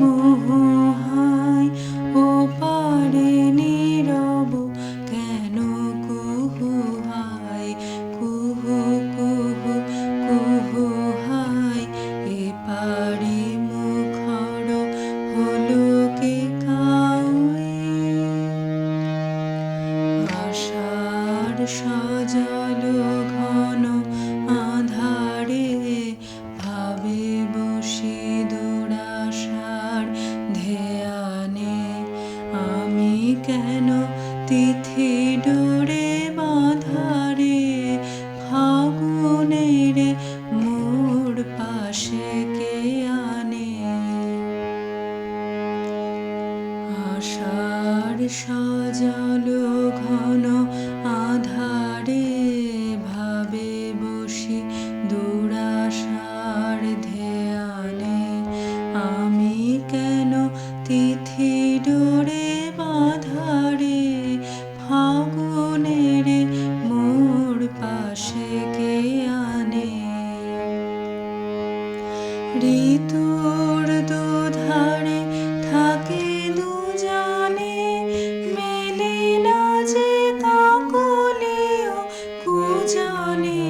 মোহাই ও পারে নীরব, কেন কুহু কুহু কুহু কুহু হাই এ পারে মুখর হলো কে আশার সাজালো কেন তিথি ডোরে বাধারে? ফাগুনের মোর পাশে কে আনে? আশার সাজাল ঘন আধারে, ভাবে বসি দুরাশার ধ্যানে। আমি কেন তিথি ডোরে ঋতুর দুধারে থাকে দুজানে মেলে না যে কাকলিও কুজনে।